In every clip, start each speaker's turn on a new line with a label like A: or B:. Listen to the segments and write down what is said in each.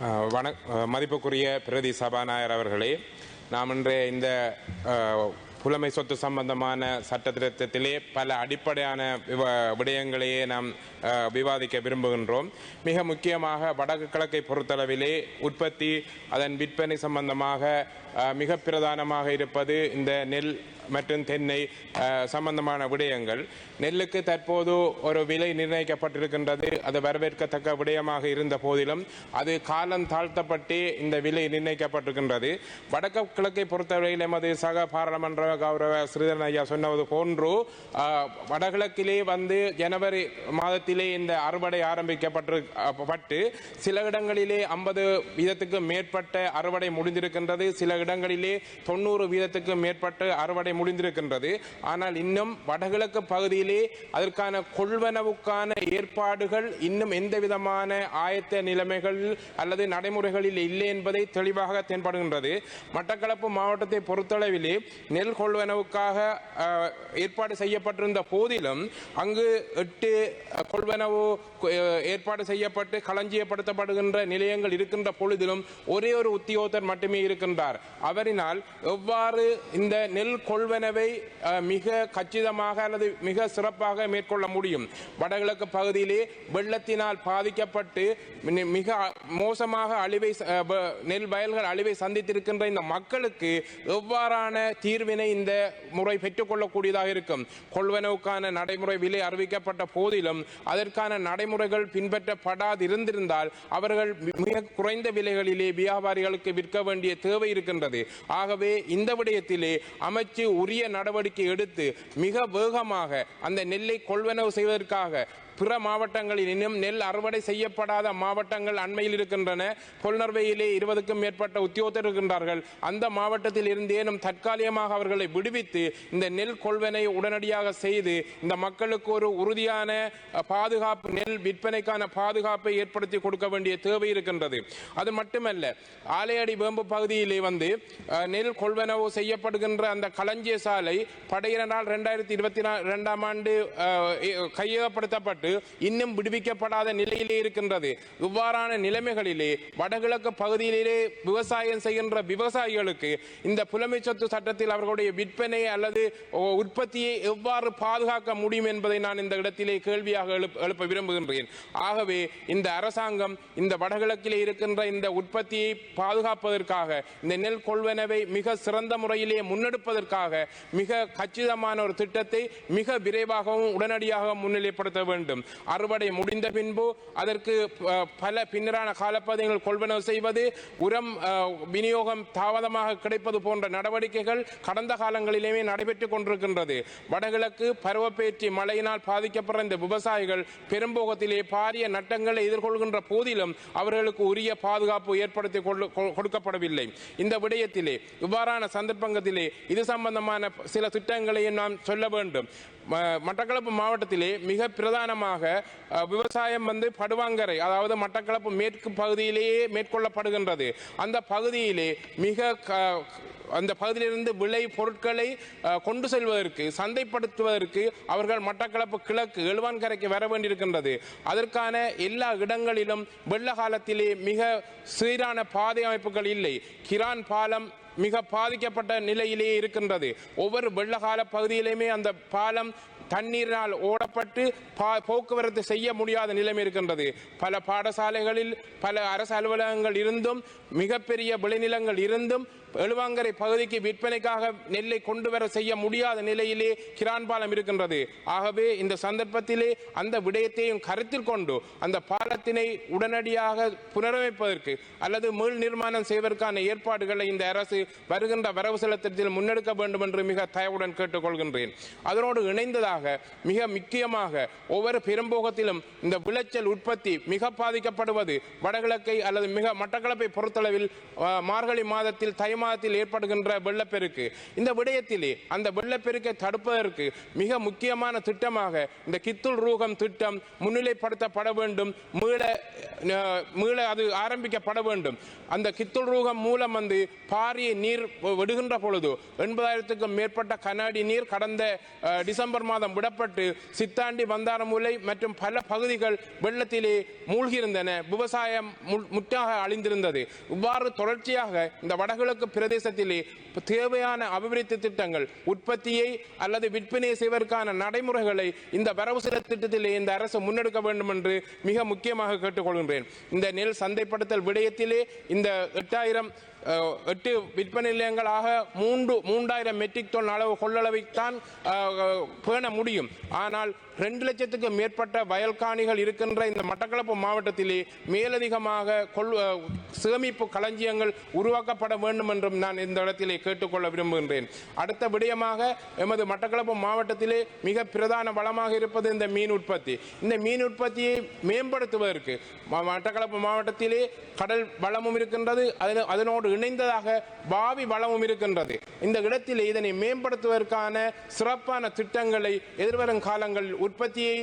A: வண மதிப்புக்குரிய பிரதி சபாநாயகர் அவர்களே நாம் இன்றைய இந்த புலமை சொத்து சம்பந்தமான சட்ட திருத்தத்திலே பல அடிப்படையான விவ- விடயங்களையே நாம் விவாதிக்க விரும்புகின்றோம். மிக முக்கியமாக வடக்கு கிழக்கை பொறுத்தளவிலே உற்பத்தி அதன் விற்பனை சம்பந்தமாக மிக பிரதானமாக இருப்பது இந்த நெல் மற்றும் தென்னை சம்பந்தமான விடயங்கள். நெல்லுக்கு தற்போது ஒரு விலை நிர்ணயிக்கப்பட்டிருக்கின்றது. அது வரவேற்கத்தக்க விடயமாக இருந்த போதிலும் அது காலம் தாழ்த்தப்பட்டே இந்த விலை நிர்ணயிக்கப்பட்டிருக்கின்றது. வடக்கு கிழக்கை பொறுத்தவரையில் எமது சக பாராளுமன்ற கௌரவ ஸ்ரீதரன் ஐயா சொன்னது போன்று வடகிழக்கிலே வந்து ஜனவரி மாதத்திலே இந்த அறுவடை ஆரம்பிக்கப்பட்டு பட்டு சில இடங்களிலே ஐம்பது வீதத்துக்கு மேற்பட்ட அறுவடை முடிந்திருக்கின்றது. சில இடங்களிலே தொண்ணூறு வீதத்துக்கு மேற்பட்ட அறுவடை முடிந்திருக்கின்றது. ஆனால் இன்னும் வடகிழக்கு பகுதியிலே அதற்கான கொள்வனவுக்கான ஏற்பாடுகள் இன்னும் எந்த விதமான ஆயத்த நிலைமைகள் அல்லது நடைமுறைகளில் இல்லை என்பதை தெளிவாக தென்படுகின்றது. மட்டக்களப்பு மாவட்டத்தை பொறுத்தளவிலே நெல் கொள்வனவுக்காக ஏற்பாடு செய்யப்பட்டிருந்த போதிலும் அங்கு எட்டு கொள்வனவு ஏற்பாடு செய்யப்பட்டு களஞ்சியப்படுத்தப்படுகின்ற நிலையங்கள் இருக்கின்ற பொழுதிலும் ஒரே ஒரு உத்தியோகத்தர் மட்டுமே இருக்கின்றார். அவரினால் எவ்வாறு இந்த நெல் கொள்வனவை மிக கச்சிதமாக அல்லது மிக சிறப்பாக மேற்கொள்ள முடியும். வடகிழக்கு பகுதியிலே வெள்ளத்தினால் பாதிக்கப்பட்டு மிக மோசமாக அழிவை நெல் வயல்கள் அழிவை சந்தித்திருக்கின்ற இந்த மக்களுக்கு எவ்வாறான தீர்வினை இந்த முறை பெற்றுக்கொள்ளக்கூடியதாக இருக்கும்? கொள்வனவுக்கான நடைமுறை விலை அறிவிக்கப்பட்ட போதிலும் அதற்கான நடைமுறைகள் பின்பற்றப்படாதிருந்திருந்தால் அவர்கள் மிக குறைந்த விலைகளிலே வியாபாரிகளுக்கு விற்க வேண்டிய தேவை இருக்கின்றது. ஆகவே இந்த விடயத்திலே அமைச்சு உரிய நடவடிக்கை எடுத்து மிக வேகமாக அந்த நெல்லை கொள்வனவு செய்வதற்காக பிற மாவட்டங்களில் இன்னும் நெல் அறுவடை செய்யப்படாத மாவட்டங்கள் அண்மையில் இருக்கின்றன. கொள்நர்வையிலே இருபதுக்கும் மேற்பட்ட உத்தியோகத்தர் இருக்கின்றார்கள். அந்த மாவட்டத்தில் இருந்தேனும் தற்காலிகமாக அவர்களை விடுவித்து இந்த நெல் கொள்வனை உடனடியாக செய்து இந்த மக்களுக்கு ஒரு உறுதியான பாதுகாப்பு நெல் விற்பனைக்கான பாதுகாப்பை ஏற்படுத்தி கொடுக்க வேண்டிய தேவை இருக்கின்றது. அது மட்டுமல்ல ஆலையடி வேம்பு பகுதியிலே வந்து நெல் கொள்வனவு செய்யப்படுகின்ற அந்த களஞ்சிய சாலை படையினரால் இரண்டாயிரத்தி இருபத்தி இரண்டாம் ஆண்டு கையகப்படுத்தப்பட்டு கையகப்படுத்தப்பட்டு இன்னும் விடுவிக்கப்படாத நிலையிலே இருக்கின்றது. இவ்வாறான நிலைமைகளிலே வடகிழக்கு பகுதியிலே விவசாயம் செய்கின்ற விவசாயிகளுக்கு இந்த புலமை சொத்து சட்டத்தில் அவர்களுடைய விற்பனை அல்லது உற்பத்தியை எவ்வாறு பாதுகாக்க முடியும் என்பதை நான் இந்த இடத்திலே கேள்வியாக எழுப்ப விரும்புகின்றேன். ஆகவே இந்த அரசாங்கம் இந்த வடகிழக்கிலே இருக்கின்ற இந்த உற்பத்தியை பாதுகாப்பதற்காக இந்த நெல் கொள்வனவை மிக சிறந்த முறையிலே முன்னெடுப்பதற்காக மிக கச்சிதமான ஒரு திட்டத்தை மிக விரைவாகவும் உடனடியாக முன்னிலைப்படுத்த வேண்டும். அறுவடை முடிந்த பின்பு அதற்கு பல பின்னரான காலப்பகுதிகள் கொள்வனவு செய்வது உரம் விநியோகம் தாமதமாக கிடைப்பது போன்ற நடவடிக்கைகள் கடந்த காலங்களிலேயே நடைபெற்றுக் கொண்டிருக்கின்றது. வடகிழக்கு பருவப்பேற்றி மழையினால் பாதிக்கப்படுற இந்த விவசாயிகள் பெரும்போகத்திலே பாரிய நட்டங்களை எதிர்கொள்கின்ற போதிலும் அவர்களுக்கு உரிய பாதுகாப்பு ஏற்படுத்தி கொடுக்கப்படவில்லை. இந்த விடயத்திலே இவ்வாறான சந்தர்ப்பங்களிலே இது சம்பந்தமான சில திட்டங்களையும் நாம் சொல்ல வேண்டும். மட்டக்களப்பு மாவட்டத்திலே மிக பிரதானமாக விவசாயம் வந்து படுவாங்கரை அதாவது மட்டக்களப்பு மேற்கு பகுதியிலேயே மேற்கொள்ளப்படுகின்றது. அந்த பகுதியிலே மிக க- அந்த பகுதியிலிருந்து விளை பொருட்களை கொண்டு செல்வதற்கு சந்தைப்படுத்துவதற்கு அவர்கள் மட்டக்களப்பு கிழக்கு எழுவான்கரைக்கு வர வேண்டியிருக்கின்றது. அதற்கான எல்லா இடங்களிலும் வெள்ள காலத்திலே மிக சீரான பாதை அமைப்புகள் இல்லை. கிரான் பாலம் மிக பாதிக்கப்பட்ட நிலையிலேயே இருக்கின்றது. ஒவ்வொரு வெள்ளகால பகுதியிலுமே அந்த பாலம் தண்ணீரினால் ஓடப்பட்டு பா- போக்குவரத்து செய்ய முடியாத நிலைமை இருக்கின்றது. பல பாடசாலைகளில் பல அரசு அலுவலகங்கள் இருந்தும் மிகப்பெரிய விளைநிலங்கள் இருந்தும் எழுவாங்கரை பகுதிக்கு விற்பனைக்காக நெல்லை கொண்டு வர செய்ய முடியாத நிலையிலே கிரான் பாலம் இருக்கின்றது. ஆகவே இந்த சந்தர்ப்பத்திலே அந்த விடயத்தையும் கருத்தில் கொண்டு அந்த பாலத்தினை உடனடியாக புனரமைப்பதற்கு அல்லது மீள் நிர்மாணம் செய்வதற்கான ஏற்பாடுகளை இந்த அரசு வருகின்ற வரவு செலுத்தத்தில் முன்னெடுக்க வேண்டும் என்று மிக தயவுடன் கேட்டுக்கொள்கின்றேன். அதனோடு இணைந்ததாக மிக முக்கியமாக ஒவ்வொரு பெரும்போகத்திலும் இந்த விளைச்சல் உற்பத்தி மிக பாதிக்கப்படுவது வடகிழக்கை அல்லது மிக மட்டக்களப்பை பொறுத்தளவில் மார்கழி மாதத்தில் தை மாதத்தில் ஏற்படுகின்ற வெள்ளப்பெருக்கு. இந்த விடயத்திலே அந்த வெள்ளப்பெருக்கை தடுப்பதற்கு மிக முக்கியமான திட்டமாக இந்த கித்துல் ரூகம் திட்டம் முன்னிலைப்படுத்தப்பட வேண்டும். மீள மீள அது ஆரம்பிக்கப்பட வேண்டும். அந்த கித்துல் ரூகம் மூலம் வந்து பாரிய நீர் விடுகின்ற பொழுது எண்பதாயிரத்துக்கும் மேற்பட்ட கண்ணாடி நீர் கடந்த டிசம்பர் மாதம் வெள்ளம் விடப்பட்டு சித்தாண்டி வந்தாரமூலை மற்றும் பல பகுதிகள் வெள்ளத்திலே மூழ்கியிருந்தன. விவசாயம் மு- முற்றாக அழிந்திருந்தது. இவ்வாறு தொடர்ச்சியாக இந்த வடகிழக்கு பிரதேசத்திலே தேவையான அபிவிருத்தி திட்டங்கள் உற்பத்தியை அல்லது விற்பனை செய்வதற்கான நடைமுறைகளை இந்த வரவு செலவு திட்டத்திலே இந்த அரசு முன்னெடுக்க வேண்டும் என்று மிக முக்கியமாக கேட்டுக்கொள்கின்றேன். இந்த நெல் சந்தைப்படுத்தல் விடயத்திலே இந்த எட்டாயிரம் எட்டு விற்பனை நிலையங்களாக மூன்று மூன்றாயிரம் மெட்ரிக் டன் அளவு கொள்ளளவைத்தான் பேண முடியும். ஆனால் ரெண்டு லட்சத்துக்கு மேற்பட்ட வயல்காணிகள் இருக்கின்ற இந்த மட்டக்களப்பு மாவட்டத்திலே மேலதிகமாக கொள் சேமிப்பு களஞ்சியங்கள் உருவாக்கப்பட வேண்டும் என்றும் நான் இந்த இடத்திலே கேட்டுக்கொள்ள விரும்புகின்றேன். அடுத்த விடயமாக எமது மட்டக்களப்பு மாவட்டத்திலே மிக பிரதான வளமாக இருப்பது இந்த மீன் உற்பத்தி. இந்த மீன் உற்பத்தியை மேம்படுத்துவதற்கு மட்டக்களப்பு மாவட்டத்திலே கடல் வளமும் இருக்கின்றது அதனு- அதனோடு இணைந்ததாக பாவி வளமும் இருக்கின்றது. இந்த இடத்திலே இதனை மேம்படுத்துவதற்கான சிறப்பான திட்டங்களை எதிர்வரும் காலங்களில் உற்பத்தியை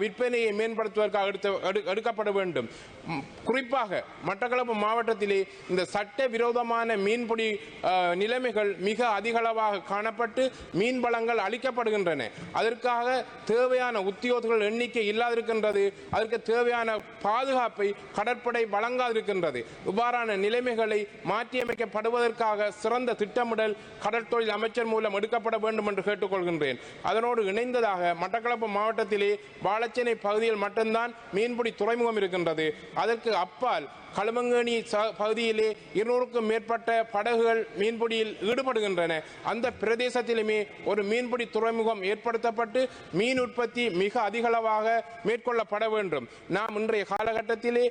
A: விற்பனையை மேம்படுத்துவதற்காக எடுக்கப்பட வேண்டும். குறிப்பாக மட்டக்களப்பு மாவட்டத்திலே இந்த சட்ட விரோதமான மீன்பிடி நிலைமைகள் மிக அதிகளவாக காணப்பட்டு மீன் வளங்கள் அளிக்கப்படுகின்றன அதற்காக தேவையான உத்தியோகர்கள் எண்ணிக்கை இல்லாதிருக்கின்றது. அதற்கு தேவையான பாதுகாப்பை கடற்படை வழங்காதிருக்கின்றது. இவ்வாறான நிலைமைகளை மாற்றியமைக்கப்படுவதற்காக சிறந்த திட்டமிடல் கடற்தொழில் அமைச்சர் மூலம் எடுக்கப்பட வேண்டும் என்று கேட்டுக்கொள்கின்றேன். அதனோடு இணைந்ததாக மட்டக்களப்பு மாவட்டத்திலே வாழச்சேனை பகுதியில் மட்டும்தான் மீன்பிடி துறைமுகம் இருக்கின்றது. அதற்கு அப்பால் களமங்கேணி ச- பகுதியிலே இருநூறுக்கும் மேற்பட்ட படகுகள் மீன்பிடியில் ஈடுபடுகின்றன. அந்த பிரதேசத்திலுமே ஒரு மீன்பிடி துறைமுகம் ஏற்படுத்தப்பட்டு மீன் உற்பத்தி மிக அதிகளவாக மேற்கொள்ளப்பட வேண்டும். நாம் இன்றைய காலகட்டத்திலே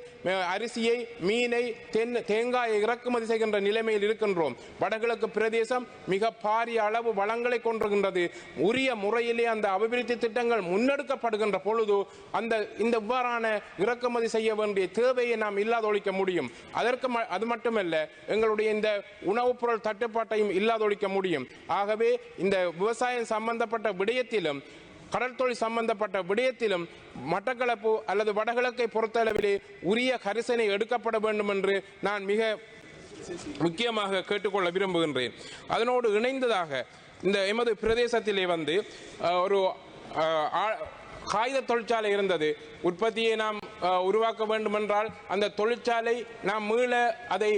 A: அரிசியை மீனை தென் தேங்காயை இறக்குமதி செய்கின்ற நிலைமையில் இருக்கின்றோம். வடகிழக்கு பிரதேசம் மிக பாரிய அளவு வளங்களை கொண்டிருக்கின்றது. உரிய முறையிலே அந்த அபிவிருத்தி திட்டங்கள் முன்னெடுக்கப்படுகின்ற பொழுது அந்த இந்த இவ்வாறான இறக்குமதி செய்ய வேண்டிய தேவையை நாம் இல்லாதொழிக்க முடியும். அதற்கு ம- அது மட்டுமல்ல எங்களுடைய இந்த உணவுப் பொருள் தட்டுப்பாட்டையும் இல்லாதொழிக்க முடியும். ஆகவே இந்த விவசாயம் சம்பந்தப்பட்ட விடயத்திலும் கடல் தொழில் சம்பந்தப்பட்ட விடயத்திலும் மட்டக்களப்பு அல்லது வடகிழக்கை பொறுத்தளவிலே உரிய கரிசனை எடுக்கப்பட வேண்டும் என்று நான் மிக முக்கியமாக கேட்டுக்கொள்ள விரும்புகின்றேன். அதனோடு இணைந்ததாக இந்த எமது பிரதேசத்திலே வந்து ஒரு காகித தொழிற்சாலை இருந்தது. உற்பத்தியை நாம் உருவாக்க வேண்டுமென்றால் அந்த தொழிற்சாலை நாம் மீள அதை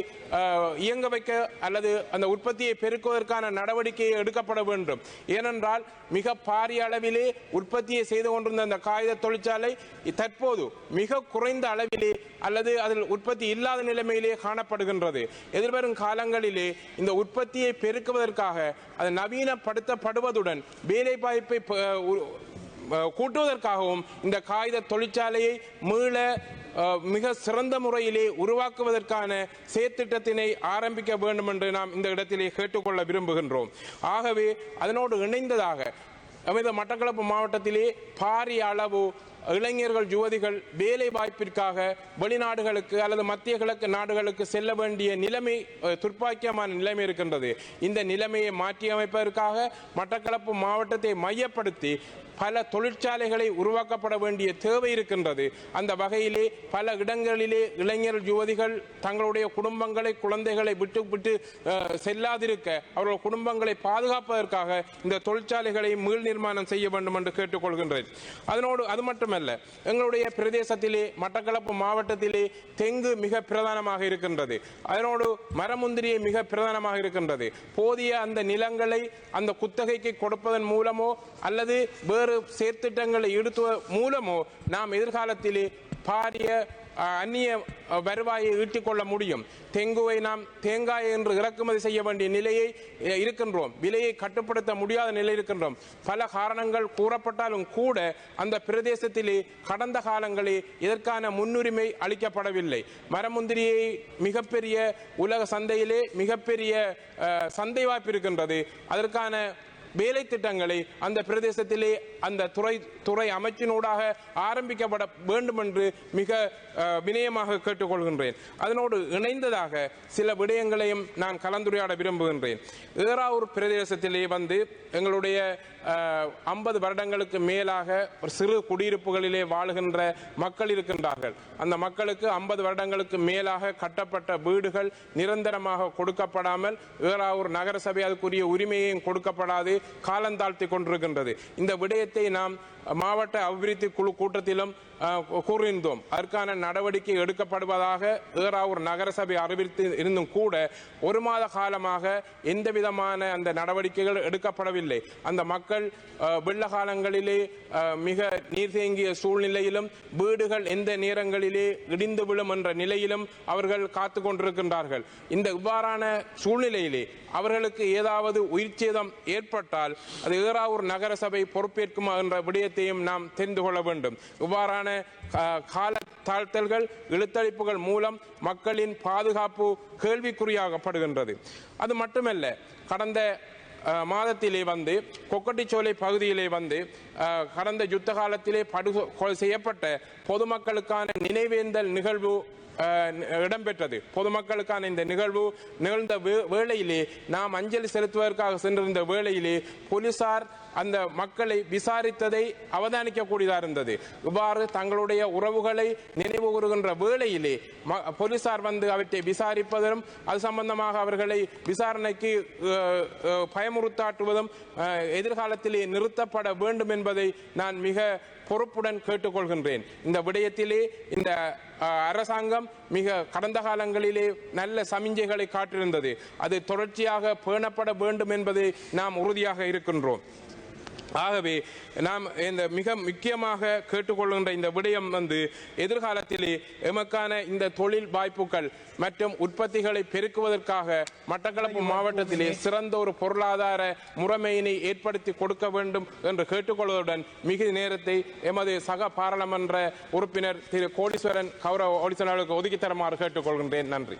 A: இயங்க வைக்க அல்லது அந்த உற்பத்தியை பெருக்குவதற்கான நடவடிக்கை எடுக்கப்பட வேண்டும். ஏனென்றால் மிக பாரிய அளவிலே உற்பத்தியை செய்து கொண்டிருந்த அந்த காகித தொழிற்சாலை தற்போது மிக குறைந்த அளவிலே அல்லது அதில் உற்பத்தி இல்லாத நிலைமையிலே காணப்படுகின்றது. எதிர்வரும் காலங்களிலே இந்த உற்பத்தியை பெருக்குவதற்காக அது நவீனப்படுத்தப்படுவதுடன் வேலைவாய்ப்பை கூட்டுவதற்காகவும் இந்த காகித தொழிற்சாலையை மீள மிக சிறந்த முறையிலே உருவாக்குவதற்கான செயற்திட்டத்தினை ஆரம்பிக்க வேண்டும் என்று நாம் இந்த இடத்திலே கேட்டுக்கொள்ள விரும்புகின்றோம். ஆகவே அதனோடு இணைந்ததாக நமது மட்டக்களப்பு மாவட்டத்திலே பாரிய அளவு இளைஞர்கள் யுவதிகள் வேலை வாய்ப்பிற்காக வெளிநாடுகளுக்கு அல்லது மத்திய கிழக்கு நாடுகளுக்கு செல்ல வேண்டிய நிலைமை துர்ப்பாக்கியமான நிலைமை இருக்கின்றது. இந்த நிலைமையை மாற்றியமைப்பதற்காக மட்டக்களப்பு மாவட்டத்தை மையப்படுத்தி பல தொழிற்சாலைகளை உருவாக்கப்பட வேண்டிய தேவை இருக்கின்றது. அந்த வகையிலே பல இடங்களிலே இளைஞர் யுவதிகள் தங்களுடைய குடும்பங்களை குழந்தைகளை விட்டு விட்டு செல்லாதிருக்க அவர்கள் குடும்பங்களை பாதுகாப்பதற்காக இந்த தொழிற்சாலைகளை மீள் நிர்மாணம் செய்ய வேண்டும் என்று கேட்டுக்கொள்கின்றேன். அதனோடு அது மட்டுமல்ல எங்களுடைய பிரதேசத்திலே மட்டக்களப்பு மாவட்டத்திலே தெங்கு மிக பிரதானமாக இருக்கின்றது. அதனோடு மரமுந்திரியை மிக பிரதானமாக இருக்கின்றது. போதிய அந்த நிலங்களை அந்த குத்தகைக்கு கொடுப்பதன் மூலமோ அல்லது வேறு சேர்த்திட்டங்களை ஈடுத்துவ மூலமோ நாம் எதிர்காலத்திலே பாரிய அந்நிய வருவாயை ஈட்டிக் கொள்ள முடியும். தெங்குவை நாம் தேங்காய் என்று இறக்குமதி செய்ய வேண்டிய நிலையை இருக்கின்றோம். விலையை கட்டுப்படுத்த முடியாத நிலை இருக்கின்றோம். பல காரணங்கள் கூறப்பட்டாலும் கூட அந்த பிரதேசத்திலே கடந்த காலங்களில் இதற்கான முன்னுரிமை அளிக்கப்படவில்லை. மரமுந்திரியை மிகப்பெரிய உலக சந்தையிலே மிகப்பெரிய சந்தை வாய்ப்பு இருக்கின்றது. அதற்கான வேலை திட்டங்களை அந்த பிரதேசத்திலே அந்த துறை துறை அமைச்சினூடாக ஆரம்பிக்கப்பட வேண்டும் என்று மிக வினயமாக கேட்டுக்கொள்கின்றேன். அதனோடு இணைந்ததாக சில விடயங்களையும் நான் கலந்துரையாட விரும்புகின்றேன். ஏறாவூர் பிரதேசத்திலே வந்து எங்களுடைய ஐம்பது வருடங்களுக்கு மேலாக ஒரு சிறு குடியிருப்புகளிலே வாழுகின்ற மக்கள் இருக்கின்றார்கள். அந்த மக்களுக்கு ஐம்பது வருடங்களுக்கு மேலாக கட்டப்பட்ட வீடுகள் நிரந்தரமாக கொடுக்கப்படாமல் ஏறாவூர் நகரசபை அதுக்குரிய உரிமையையும் கொடுக்கப்படாது காலந்தாழ்த்தி கொண்டிருக்கின்றது. இந்த விடயத்தை நாம் மாவட்ட அபிவிருத்தி குழு கூட்டத்திலும் கூறியிருந்தோம். அதற்கான நடவடிக்கை எடுக்கப்படுவதாக ஏறாவூர் நகரசபை அறிவித்து இருந்தும் கூட ஒரு மாத காலமாக எந்த விதமான அந்த நடவடிக்கைகள் எடுக்கப்படவில்லை. அந்த மக்கள் வெள்ள காலங்களிலே மிக நீர் தேங்கிய சூழ்நிலையிலும் வீடுகள் எந்த நேரங்களிலே இடிந்து விழும் என்ற நிலையிலும் அவர்கள் காத்து கொண்டிருக்கின்றார்கள். இந்த இவ்வாறான சூழ்நிலையிலே அவர்களுக்கு ஏதாவது உயிர் சேதம் ஏற்பட்டால் அது ஏறாவூர் நகரசபை பொறுப்பேற்குமா என்ற விடயத்தையும் நாம் தெரிந்து கொள்ள வேண்டும். இவ்வாறான கால தாழ்த்தல்கள் இழுத்தளிப்புகள் மூலம் மக்களின் பாதுகாப்பு கேள்விக்குறியாகப்படுகின்றது. அது மட்டுமல்ல கடந்த மாதத்திலே வந்து கொக்கட்டிச்சோலை பகுதியிலே வந்து கடந்த யுத்த காலத்திலே படுகொலை செய்யப்பட்ட பொதுமக்களுக்கான நினைவேந்தல் நிகழ்வு இடம்பெற்றது பொதுமக்களுக்கான இந்த நிகழ்வு நிகழ்ந்த வே- வேளையிலே நாம் அஞ்சலி செலுத்துவதற்காக சென்றிருந்த வேளையிலே போலீசார் அந்த மக்களை விசாரித்ததை அவதானிக்கக்கூடியதாக இருந்தது இவ்வாறு தங்களுடைய உறவுகளை நினைவு கூறுகின்ற வேளையிலே ம- போலீசார் வந்து அவற்றை விசாரிப்பதும் அது சம்பந்தமாக அவர்களை விசாரணைக்கு பயம் பயமுறுத்தாட்டுவதும் எதிர்காலத்திலே நிறுத்தப்பட வேண்டும் என்பதை நான் மிக பொறுப்புடன் கேட்டுக்கொள்கின்றேன். இந்த விடயத்திலே இந்த அஹ், அரசாங்கம் மிக கடந்த காலங்களிலே நல்ல சமிஞ்சைகளை காட்டியிருந்தது. அது தொடர்ச்சியாக பேணப்பட வேண்டும் என்பதை நாம் உறுதியாக இருக்கின்றோம். ஆகவே நாம் இந்த மிக முக்கியமாக கேட்டுக்கொள்கின்ற இந்த விடயம் வந்து எதிர்காலத்திலே எமக்கான இந்த தொழில் வாய்ப்புகள் மற்றும் உற்பத்திகளை பெருக்குவதற்காக மட்டக்களப்பு மாவட்டத்திலே சிறந்த ஒரு பொருளாதார முறைமையினை ஏற்படுத்தி கொடுக்க வேண்டும் என்று கேட்டுக்கொள்வதுடன் மிக நேரத்தை எமது சக பாராளுமன்ற உறுப்பினர் திரு கோடீஸ்வரன் கௌரவ ஓடிசனாளுக்கு ஒதுக்கி தருமாறு கேட்டுக்கொள்கின்றேன். நன்றி.